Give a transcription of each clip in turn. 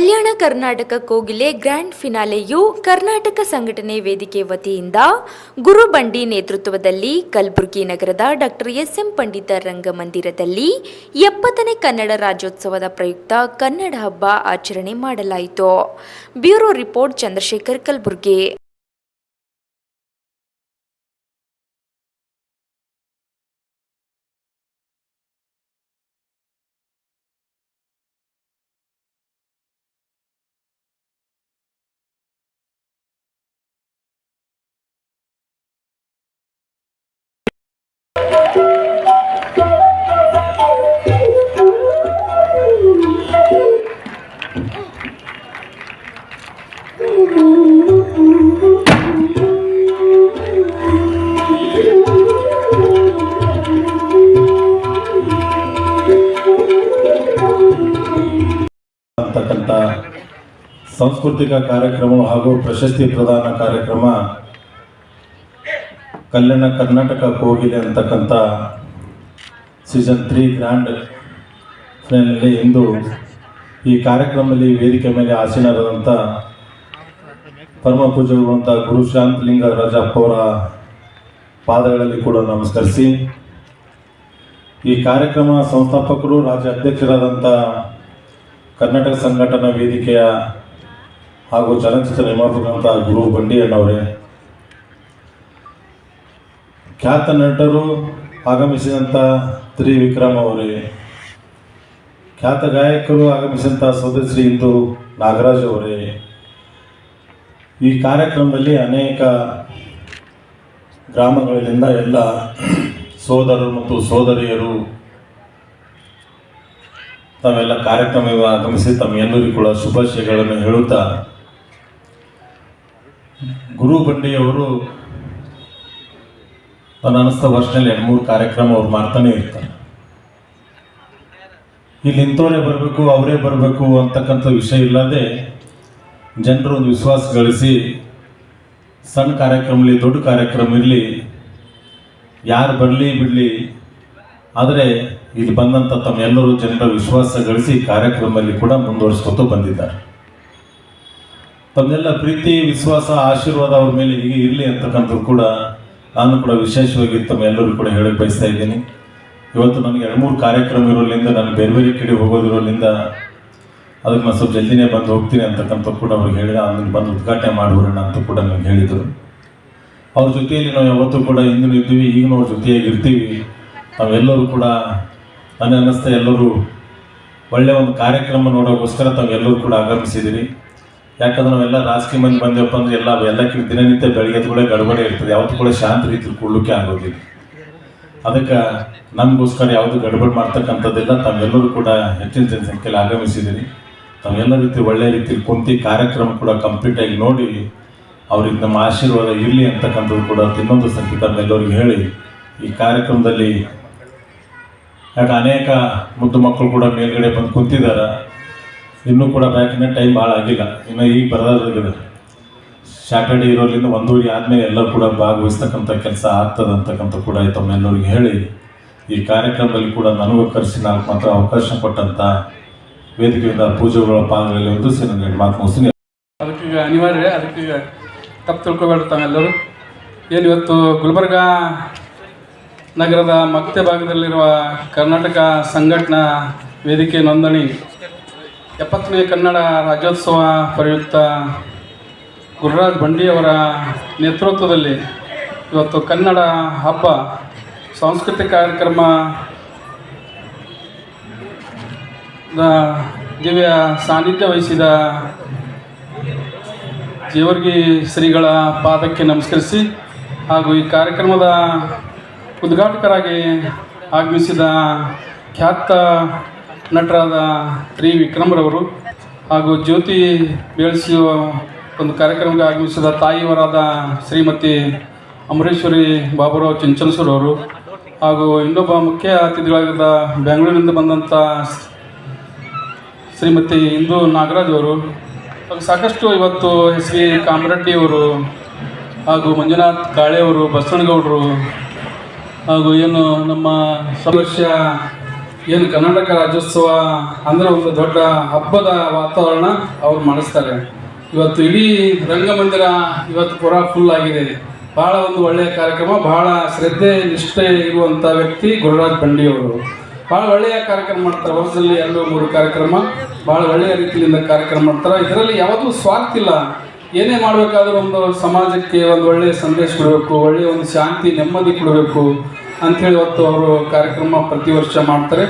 ಕಲ್ಯಾಣ ಕರ್ನಾಟಕ ಕೋಗಿಲೆ ಗ್ರ್ಯಾಂಡ್ ಫಿನಾಲೆಯು ಕರ್ನಾಟಕ ಸಂಘಟನೆ ವೇದಿಕೆ ವತಿಯಿಂದ ಗುರುಬಂಡಿ ನೇತೃತ್ವದಲ್ಲಿ ಕಲಬುರಗಿ ನಗರದ ಡಾಕ್ಟರ್ ಎಸ್ ಎಂ ಪಂಡಿತ ರಂಗಮಂದಿರದಲ್ಲಿ ಎಪ್ಪತ್ತನೇ ಕನ್ನಡ ರಾಜ್ಯೋತ್ಸವದ ಪ್ರಯುಕ್ತ ಕನ್ನಡ ಹಬ್ಬ ಆಚರಣೆ ಮಾಡಲಾಯಿತು. Bureau report Chandrashekhar Kalaburagi. ಸಾಂಸ್ಕೃತಿಕ ಕಾರ್ಯಕ್ರಮ ಹಾಗೂ ಪ್ರಶಸ್ತಿ ಪ್ರದಾನ ಕಾರ್ಯಕ್ರಮ ಕಲ್ಯಾಣ ಕರ್ನಾಟಕ ಕೋಗಿಲೆ ಅಂತಕ್ಕಂಥ ಸೀಸನ್ ತ್ರೀ ಗ್ರ್ಯಾಂಡ್ ಫೈನಲ್ಲಿ ಇಂದು ಈ ಕಾರ್ಯಕ್ರಮದಲ್ಲಿ ವೇದಿಕೆ ಮೇಲೆ ಆಸೀನರಾದಂಥ ಪರಮ ಪೂಜ್ಯರುವಂಥ ಗುರು ಶಾಂತಲಿಂಗ ರಾಜಪ್ಪ ಅವರ ಪಾದಗಳಲ್ಲಿ ಕೂಡ ನಮಸ್ಕರಿಸಿ, ಈ ಕಾರ್ಯಕ್ರಮ ಸಂಸ್ಥಾಪಕರು, ರಾಜ್ಯ ಅಧ್ಯಕ್ಷರಾದಂಥ ಕರ್ನಾಟಕ ಸಂಘಟನಾ ವೇದಿಕೆಯ ಹಾಗೂ ಚಲನಚಿತ್ರ ನಿರ್ಮಾಪಕರಂತ ಗುರು ಬಂಡಿಯಣ್ಣವರೇ, ಖ್ಯಾತ ನಟರು ಆಗಮಿಸಿದಂಥ ತ್ರಿವಿಕ್ರಮ್ ಅವರೇ, ಖ್ಯಾತ ಗಾಯಕರು ಆಗಮಿಸಿದಂಥ ಸದಸ್ಯರಿ ಇಂದು ನಾಗರಾಜ್ ಅವರೇ, ಈ ಕಾರ್ಯಕ್ರಮದಲ್ಲಿ ಅನೇಕ ಗ್ರಾಮಗಳಿಂದ ಎಲ್ಲ ಸೋದರರು ಮತ್ತು ಸೋದರಿಯರು ತಾವೆಲ್ಲ ಕಾರ್ಯಕ್ರಮ ಆಗಮಿಸಿ ತಮ್ಮೆಲ್ಲರಿಗೂ ಕೂಡ ಶುಭಾಶಯಗಳನ್ನು ಹೇಳುತ್ತಾ ಗುರು ಬಂಡಿಯವರು ನನ್ನ ಅನಿಸ್ತಾ ವರ್ಷದಲ್ಲಿ ಎರಡು ಮೂರು ಕಾರ್ಯಕ್ರಮ ಅವ್ರು ಮಾಡ್ತಾನೆ ಇರ್ತಾರೆ. ಇಲ್ಲಿ ಇಂಥವರೇ ಬರಬೇಕು, ಅವರೇ ಬರಬೇಕು ಅಂತಕ್ಕಂಥ ವಿಷಯ ಇಲ್ಲದೆ ಜನರು ಒಂದು ವಿಶ್ವಾಸ ಗಳಿಸಿ ಸಣ್ಣ ಕಾರ್ಯಕ್ರಮ ಇರಲಿ, ದೊಡ್ಡ ಕಾರ್ಯಕ್ರಮ ಇರಲಿ, ಯಾರು ಬರಲಿ ಬಿಡಲಿ, ಆದರೆ ಇಲ್ಲಿ ಬಂದಂಥ ತಮ್ಮೆಲ್ಲರೂ ಜನರ ವಿಶ್ವಾಸ ಗಳಿಸಿ ಕಾರ್ಯಕ್ರಮದಲ್ಲಿ ಕೂಡ ಮುಂದುವರಿಸ್ಕೊತು ಬಂದಿದ್ದಾರೆ. ತಮ್ಮೆಲ್ಲ ಪ್ರೀತಿ, ವಿಶ್ವಾಸ, ಆಶೀರ್ವಾದ ಅವ್ರ ಮೇಲೆ ಹೀಗೆ ಇರಲಿ ಅಂತಕ್ಕಂಥದ್ದು ಕೂಡ ನಾನು ಕೂಡ ವಿಶೇಷವಾಗಿ ತಮ್ಮೆಲ್ಲರೂ ಕೂಡ ಹೇಳಕ್ಕೆ ಬಯಸ್ತಾ ಇದ್ದೀನಿ. ಇವತ್ತು ನನಗೆ ಎರಡು ಮೂರು ಕಾರ್ಯಕ್ರಮ ಇರೋದ್ರಿಂದ, ನಾನು ಬೇರೆ ಬೇರೆ ಕಡೆ ಹೋಗೋದಿರೋದ್ರಿಂದ ಅದಕ್ಕೆ ನಾನು ಸ್ವಲ್ಪ ಜಲ್ದಿನೇ ಬಂದು ಹೋಗ್ತೀನಿ ಅಂತಕ್ಕಂಥ ಕೂಡ ಅವ್ರಿಗೆ ಹೇಳಿದ, ಅದನ್ನು ಬಂದು ಉದ್ಘಾಟನೆ ಮಾಡಿಬಿಡೋಣ ಅಂತ ಕೂಡ ನನಗೆ ಹೇಳಿದರು. ಅವ್ರ ಜೊತೆಯಲ್ಲಿ ನಾವು ಯಾವತ್ತೂ ಕೂಡ ಹಿಂದಿನ ಇದ್ದೀವಿ ಈಗ ಅವ್ರ ಜೊತೆಯಾಗಿ ಇರ್ತೀವಿ. ನಾವೆಲ್ಲರೂ ಕೂಡ ನನ್ನ ಅನ್ನಿಸ್ತಾ ಎಲ್ಲರೂ ಒಳ್ಳೆಯ ಒಂದು ಕಾರ್ಯಕ್ರಮ ನೋಡೋಕ್ಕೋಸ್ಕರ ತಾವೆಲ್ಲರೂ ಕೂಡ ಆಗಮಿಸಿದಿರಿ ಯಾಕಂದ್ರೆ ನಾವೆಲ್ಲ ರಾಜಕೀಯ ಮಂದಿ ಬಂದೇವಪ್ಪ ಅಂದ್ರೆ ಎಲ್ಲ, ಎಲ್ಲಕ್ಕಿಂತ ದಿನನಿತ್ಯ ಬೆಳಗ್ಗೆ ಕೂಡ ಗಡಬಡಿ ಇರ್ತದೆ. ಯಾವತ್ತು ಕೂಡ ಶಾಂತ ರೀತಿಯಲ್ಲಿ ಕೊಡ್ಲಿಕ್ಕೆ ಆಗೋದಿಲ್ಲ. ಅದಕ್ಕೆ ನಮಗೋಸ್ಕರ ಯಾವುದು ಗಡಬಡಿ ಮಾಡ್ತಕ್ಕಂಥದ್ದೆಲ್ಲ ತಾವೆಲ್ಲರೂ ಕೂಡ ಹೆಚ್ಚಿನ ಜನಸಂಖ್ಯೆಯಲ್ಲಿ ಆಗಮಿಸಿದ್ದೀನಿ ತಾವೆಲ್ಲ ರೀತಿ ಒಳ್ಳೆಯ ರೀತಿಯಲ್ಲಿ ಕುಂತಿ ಕಾರ್ಯಕ್ರಮ ಕೂಡ ಕಂಪ್ಲೀಟ್ ಆಗಿ ನೋಡಿ ಅವ್ರಿಗೆ ನಮ್ಮ ಆಶೀರ್ವಾದ ಇರಲಿ ಅಂತಕ್ಕಂಥದ್ದು ಕೂಡ ಇನ್ನೊಂದು ಸಂಕೇತ ಎಲ್ಲರಿಗೂ ಹೇಳಿ ಈ ಕಾರ್ಯಕ್ರಮದಲ್ಲಿ ಯಾಕೆ ಅನೇಕ ಮುದ್ದು ಮಕ್ಕಳು ಕೂಡ ಮೇಲ್ಗಡೆ ಬಂದು ಕುಂತಿದ್ದಾರೆ. ಇನ್ನೂ ಕೂಡ ಬ್ಯಾಂಕಿನ ಟೈಮ್ ಭಾಳ ಆಗಿಲ್ಲ. ಇನ್ನು ಈಗ ಬರೋದಾಗಿದೆ ಸ್ಯಾಟರ್ಡೇ ಇರೋದ್ರಿಂದ ಒಂದೂವರೆ ಆದಮೇಲೆ ಎಲ್ಲರೂ ಕೂಡ ಭಾಗವಹಿಸ್ತಕ್ಕಂಥ ಕೆಲಸ ಆಗ್ತದೆ ಅಂತಕ್ಕಂಥ ಕೂಡ ತಮ್ಮೆಲ್ಲರಿಗೆ ಹೇಳಿ. ಈ ಕಾರ್ಯಕ್ರಮದಲ್ಲಿ ಕೂಡ ನನಗೂ ಕರೆಸಿ ನಾಲ್ಕು ಮಾತ್ರ ಅವಕಾಶ ಕೊಟ್ಟಂಥ ವೇದಿಕೆಯಿಂದ ಪೂಜೆಗಳ ಪಾಲ್ಗಳಲ್ಲಿ ಒಂದು ಮಾತು ಮುಗಿಸ್ತೀನಿ. ಅದಕ್ಕೀಗ ಅನಿವಾರ್ಯ, ಅದಕ್ಕೀಗ ತಪ್ಪು ತಿಳ್ಕೊಬೇಡ ತಾವೆಲ್ಲರೂ. ಏನು ಇವತ್ತು ಗುಲ್ಬರ್ಗ ನಗರದ ಮಕ್ತೆ ಭಾಗದಲ್ಲಿರುವ ಕರ್ನಾಟಕ ಸಂಘಟನಾ ವೇದಿಕೆ ನೋಂದಣಿ ಎಪ್ಪತ್ತನೇ ಕನ್ನಡ ರಾಜ್ಯೋತ್ಸವ ಪ್ರಯುಕ್ತ ಗುರುರಾಜ್ ಬಂಡಿಯವರ ನೇತೃತ್ವದಲ್ಲಿ ಇವತ್ತು ಕನ್ನಡ ಹಬ್ಬ, ಸಾಂಸ್ಕೃತಿಕ ಕಾರ್ಯಕ್ರಮ ದಿವ್ಯ ಸಾನ್ನಿಧ್ಯ ವಹಿಸಿದ ಜೀವರ್ಗಿ ಶ್ರೀಗಳ ಪಾದಕ್ಕೆ ನಮಸ್ಕರಿಸಿ ಹಾಗೂ ಈ ಕಾರ್ಯಕ್ರಮದ ಉದ್ಘಾಟಕರಾಗಿ ಆಗಮಿಸಿದ ಖ್ಯಾತ ನಟರಾದ ತ್ರಿ ವಿಕ್ರಮ್ರವರು ಹಾಗೂ ಜ್ಯೋತಿ ಬೆಳೆಸುವ ಒಂದು ಕಾರ್ಯಕ್ರಮಕ್ಕೆ ಆಗಮಿಸಿದ ತಾಯಿಯವರಾದ ಶ್ರೀಮತಿ ಅಮರೇಶ್ವರಿ ಬಾಬುರಾವ್ ಚಿಂಚನಸೂರವರು ಹಾಗೂ ಇನ್ನೊಬ್ಬ ಮುಖ್ಯ ಅತಿಥಿಗಳಾಗಿದ್ದ ಬೆಂಗಳೂರಿನಿಂದ ಬಂದಂಥ ಶ್ರೀಮತಿ ಇಂದು ನಾಗರಾಜ್ ಅವರು. ಸಾಕಷ್ಟು ಇವತ್ತು ಎಸ್ ವಿ ಕಾಮರೆಡ್ಡಿಯವರು ಹಾಗೂ ಮಂಜುನಾಥ್ ಕಾಳೆಯವರು ಬಸವನಗೌಡರು ಹಾಗೂ ಏನು ನಮ್ಮ ಸಮಸ್ಯ ಏನು ಕರ್ನಾಟಕ ರಾಜ್ಯೋತ್ಸವ ಅಂದರೆ ಒಂದು ದೊಡ್ಡ ಹಬ್ಬದ ವಾತಾವರಣ ಅವ್ರು ಮಾಡಿಸ್ತಾರೆ. ಇವತ್ತು ಇಡೀ ರಂಗಮಂದಿರ ಇವತ್ತು ಪುರ ಫುಲ್ ಆಗಿದೆ. ಬಹಳ ಒಂದು ಒಳ್ಳೆಯ ಕಾರ್ಯಕ್ರಮ, ಬಹಳ ಶ್ರದ್ಧೆ, ನಿಷ್ಠೆ ಇರುವಂಥ ವ್ಯಕ್ತಿ ಗುರುರಾಜ್ ಬಂಡಿಯವರು. ಭಾಳ ಒಳ್ಳೆಯ ಕಾರ್ಯಕ್ರಮ ಮಾಡ್ತಾರೆ. ವರ್ಷದಲ್ಲಿ ಎರಡು, ಮೂರು ಕಾರ್ಯಕ್ರಮ. ಭಾಳ ಒಳ್ಳೆಯ ರೀತಿಯಿಂದ ಕಾರ್ಯಕ್ರಮ ಮಾಡ್ತಾರೆ. ಇದರಲ್ಲಿ ಯಾವುದೂ ಸ್ವಾರ್ಥ ಇಲ್ಲ. ಏನೇ ಮಾಡಬೇಕಾದ್ರೂ ಒಂದು ಸಮಾಜಕ್ಕೆ ಒಂದು ಒಳ್ಳೆಯ ಸಂದೇಶ ಕೊಡಬೇಕು ಒಳ್ಳೆಯ ಒಂದು ಶಾಂತಿ, ನೆಮ್ಮದಿ ಕೊಡಬೇಕು. ಅಂಥೇಳಿ ಇವತ್ತು ಅವರು ಕಾರ್ಯಕ್ರಮ ಪ್ರತಿ ವರ್ಷ ಮಾಡ್ತಾರೆ.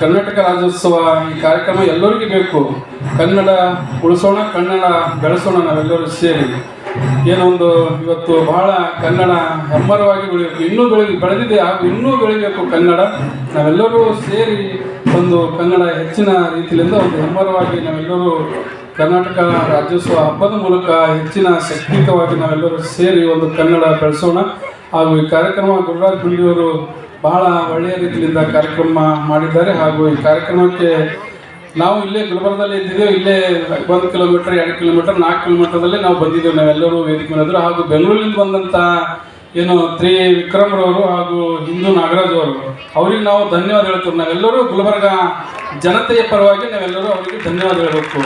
ಕರ್ನಾಟಕ ರಾಜ್ಯೋತ್ಸವ ಈ ಕಾರ್ಯಕ್ರಮ ಎಲ್ಲರಿಗೂ ಬೇಕು. ಕನ್ನಡ ಉಳಿಸೋಣ, ಕನ್ನಡ ಬೆಳೆಸೋಣ ನಾವೆಲ್ಲರೂ ಸೇರಿ. ಏನೊಂದು ಇವತ್ತು ಬಹಳ ಕನ್ನಡ ಹೆಮ್ಮರವಾಗಿ ಬೆಳೆಯಬೇಕು. ಇನ್ನೂ ಬೆಳೆ, ಬೆಳೆದಿದೆ, ಹಾಗೂ ಇನ್ನೂ ಬೆಳಿಬೇಕು ಕನ್ನಡ. ನಾವೆಲ್ಲರೂ ಸೇರಿ ಒಂದು ಕನ್ನಡ ಹೆಚ್ಚಿನ ರೀತಿಯಿಂದ ಒಂದು ಹೆಮ್ಮರವಾಗಿ ನಾವೆಲ್ಲರೂ ಕರ್ನಾಟಕ ರಾಜ್ಯೋತ್ಸವ ಹಬ್ಬದ ಮೂಲಕ ಹೆಚ್ಚಿನ ಶಕ್ತಿಯುತವಾಗಿ ನಾವೆಲ್ಲರೂ ಸೇರಿ ಒಂದು ಕನ್ನಡ ಬೆಳೆಸೋಣ. ಹಾಗೂ ಈ ಕಾರ್ಯಕ್ರಮ ಗುರುರಾಜ್ ಬಿಳಿಯವರು ಬಹಳ ಒಳ್ಳೆಯ ರೀತಿಯಿಂದ ಕಾರ್ಯಕ್ರಮ ಮಾಡಿದ್ದಾರೆ ಹಾಗೂ ಈ ಕಾರ್ಯಕ್ರಮಕ್ಕೆ ನಾವು ಇಲ್ಲೇ ಗುಲ್ಬರ್ಗದಲ್ಲಿ ಇದ್ದಿದ್ದೇವೆ, ಇಲ್ಲೇ ಒಂದು ಕಿಲೋಮೀಟರ್, ಎರಡು ಕಿಲೋಮೀಟರ್, ನಾಲ್ಕು ಕಿಲೋಮೀಟರ್ದಲ್ಲಿ ನಾವು ಬಂದಿದ್ದೇವೆ, ನಾವೆಲ್ಲರೂ ವೇದಿಕೆ ಮಾಡಿದ್ರು ಹಾಗೂ ಬೆಂಗಳೂರಿನಿಂದ ಬಂದಂಥ ಏನು ತ್ರೀ ವಿಕ್ರಮ್ರವರು ಹಾಗೂ ಹಿಂದೂ ನಾಗರಾಜ್ ಅವರು ಅವ್ರಿಗೆ ನಾವು ಧನ್ಯವಾದ ಹೇಳ್ತೇವೆ. ನಾವೆಲ್ಲರೂ ಗುಲ್ಬರ್ಗ ಜನತೆಯ ಪರವಾಗಿ ನಾವೆಲ್ಲರೂ ಅವರಿಗೆ ಧನ್ಯವಾದ ಹೇಳಬೇಕು.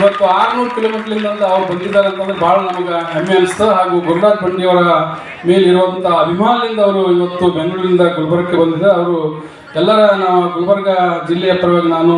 ಇವತ್ತು ಆರುನೂರು ಕಿಲೋಮೀಟರ್ಲಿಂದ ಅವ್ರು ಬಂದಿದ್ದಾರೆ ಅಂತಂದ್ರೆ ಭಾಳ ನಮಗೆ ಹೆಮ್ಮೆ ಅನಿಸ್ತು. ಹಾಗೂ ಗುರುರಾಜ್ ಬಂಡಿಯವರ ಮೇಲಿರುವಂಥ ಅಭಿಮಾನದಿಂದ ಅವರು ಇವತ್ತು ಬೆಂಗಳೂರಿನಿಂದ ಗುಲ್ಬರ್ಗಕ್ಕೆ ಬಂದಿದ್ದಾರೆ. ಅವರು ಎಲ್ಲರ ನಾವು ಗುಲ್ಬರ್ಗ ಜಿಲ್ಲೆಯ ಪರವಾಗಿ ನಾನು